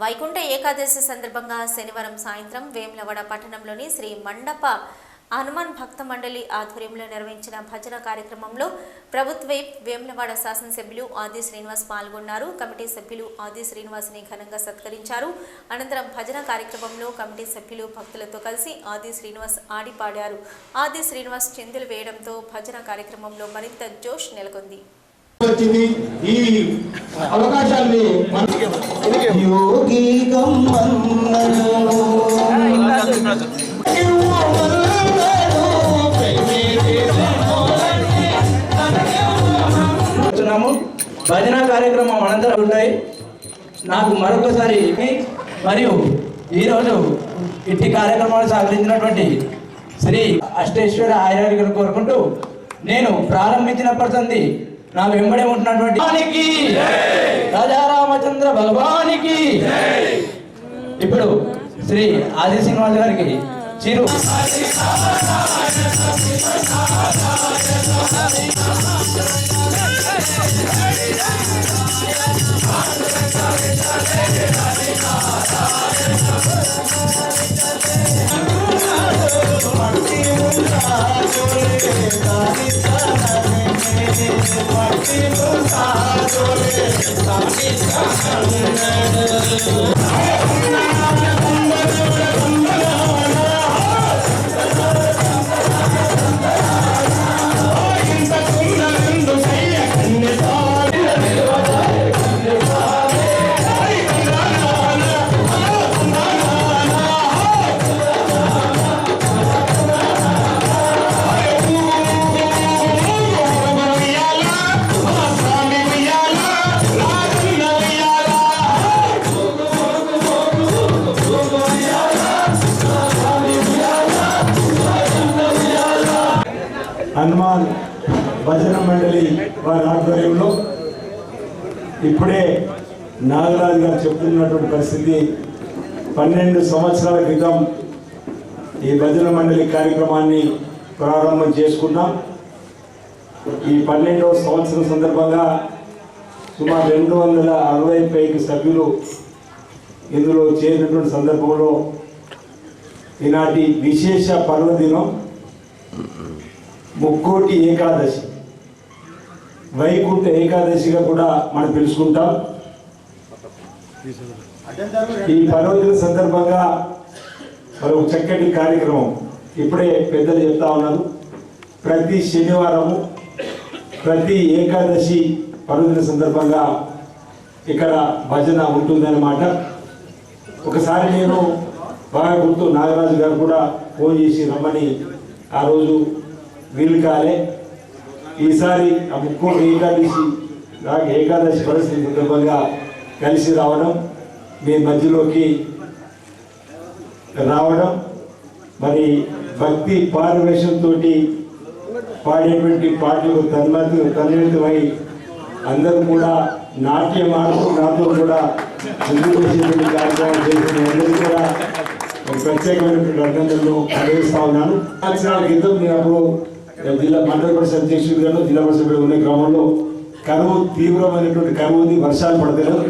వైకుంఠ ఏకాదశి సందర్భంగా శనివారం సాయంత్రం వేములవాడ పట్టణంలోని శ్రీ మండప హనుమాన్ భక్త మండలి ఆధ్వర్యంలో నిర్వహించిన భజన కార్యక్రమంలో ప్రభుత్వ వేములవాడ శాసనసభ్యులు ఆది శ్రీనివాస్ పాల్గొన్నారు. కమిటీ సభ్యులు ఆది శ్రీనివాస్ని ఘనంగా సత్కరించారు. అనంతరం భజన కార్యక్రమంలో కమిటీ సభ్యులు భక్తులతో కలిసి ఆది శ్రీనివాస్ ఆడి పాడారు ఆది శ్రీనివాస్ చిందులు వేయడంతో భజన కార్యక్రమంలో మరింత జోష్ నెలకొంది. ఈ అవకాశాన్ని యోగి భజన కార్యక్రమం అనంతరం ఉంటాయి నాకు మరొకసారి మరియు ఈరోజు ఇట్టి కార్యక్రమాలు సహకరించినటువంటి శ్రీ అష్టేశ్వర ఆయుర్వేదికను కోరుకుంటూ నేను ప్రారంభించినప్పటి సంది నా వెంబడే ఉంటున్నటువంటి రాజారామచంద్ర భగవానికి. ఇప్పుడు శ్రీ ఆది శ్రీనివాస్ గారికి చిరు. Thank you. హనుమాన్ భజన మండలి వారి ఆధ్వర్యంలో ఇప్పుడే నాగరాజు గారు చెప్తున్నటువంటి పరిస్థితి పన్నెండు సంవత్సరాల క్రితం ఈ భజన మండలి కార్యక్రమాన్ని ప్రారంభం చేసుకున్నాం. ఈ పన్నెండవ సంవత్సరం సందర్భంగా సుమారు రెండు వందల అరవై పైకి సభ్యులు ఇందులో చేరినటువంటి సందర్భంలో ఈనాటి విశేష పర్వదినం. ముక్కోటి ఏకాదశి. వైకుంఠ ఏకాదశిగా కూడా మనం పిలుచుకుంటాం. ఈ పర్వదిన సందర్భంగా మరి ఒక చక్కటి కార్యక్రమం ఇప్పుడే పెద్దలు చెప్తా ఉన్నారు. ప్రతి శనివారము ప్రతి ఏకాదశి పర్వదిన సందర్భంగా ఇక్కడ భజన ఉంటుందన్నమాట. ఒకసారి నేను బాగా గుర్తు నాగరాజు గారు కూడా ఫోన్ చేసి రమ్మని ఆ రోజు వీలు కాలే ఈసారి ఆ ముక్కోటి ఏకాదశి నాకు ఏకాదశి పరిస్థితి సందర్భంగా కలిసి రావడం మీ మధ్యలోకి రావడం మరి భక్తి పారవేశంతో పాడేటువంటి పాటలు తన్మతి తన్నితమై అందరూ కూడా నాట్యం ఆడుతూ నాతో కూడా ముందుకు చేసేటువంటి కార్యక్రమాలు చేసిన అందరూ కూడా ఒక ప్రత్యేకమైనటువంటి అభినందనలు అందిస్తా ఉన్నాను. సంవత్సరాల క్రితం నేను అప్పుడు జిల్లా మండల పరిషత్ అధ్యక్షుడిగాను జిల్లా పరిషత్ ఉన్న గ్రామంలో కరువు తీవ్రమైనటువంటి కరువు ఉంది వర్షాలు పడతలేదు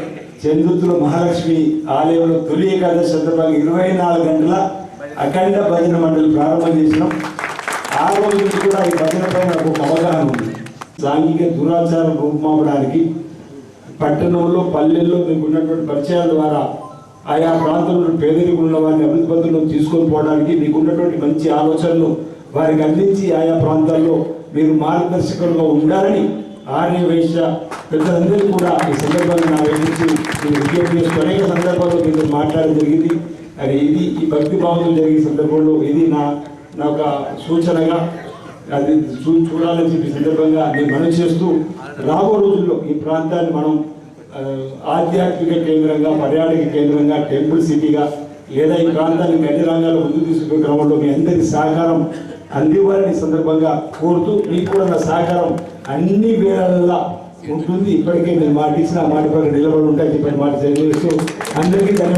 చంద్రుతుల మహాలక్ష్మి ఆలయంలో తొలి ఏకాదశి సందర్భంగా ఇరవై నాలుగు గంటల అఖండ భజన మండలి ప్రారంభం చేసినాం. ఆ రోజు నుంచి కూడా ఈ భజన పైన నాకు ఒక అవగాహన ఉంది. సాంఘిక దురాచారం రూపుమాపడానికి పట్టణంలో పల్లెల్లో మీకు ఉన్నటువంటి పరిచయాల ద్వారా ఆయా ప్రాంతంలో పేదరికం ఉన్న వారిని అభివృద్ధి పద్ధతిలో తీసుకొని పోవడానికి మీకు ఉన్నటువంటి మంచి ఆలోచనలు వారికి అందించి ఆయా ప్రాంతాల్లో మీరు మార్గదర్శకులుగా ఉండాలని ఆర్య వైశ్య పెద్దలందరూ కూడా ఈ సందర్భంగా నా వేయించి మీరు నేను విజ్ఞప్తి చేస్తూ అనేక సందర్భాల్లో మీతో మాట్లాడడం జరిగింది. అది ఇది ఈ భక్తి భావంతో జరిగే సందర్భంలో ఇది నా నా ఒక సూచనగా అది చూ చూడాలని చెప్పి సందర్భంగా నేను మనం చేస్తూ రాబో రోజుల్లో ఈ ప్రాంతాన్ని మనం ఆధ్యాత్మిక కేంద్రంగా పర్యాటక కేంద్రంగా టెంపుల్ సిటీగా లేదా ఈ ప్రాంతాన్ని గడ్డి రంగాల్లో ముందుకు తీసుకునే క్రమంలో మీ అందరి సహకారం అందివ్వాలని సందర్భంగా కోరుతూ మీకు కూడా నా సహకారం అన్ని వేళల్లో ఉంటుంది. ఇప్పటికే నేను మాట ఇచ్చిన మాట ప్రకారం నిలబడి ఉంటాయి చెప్పిన మాట తెలియజేస్తూ అందరికీ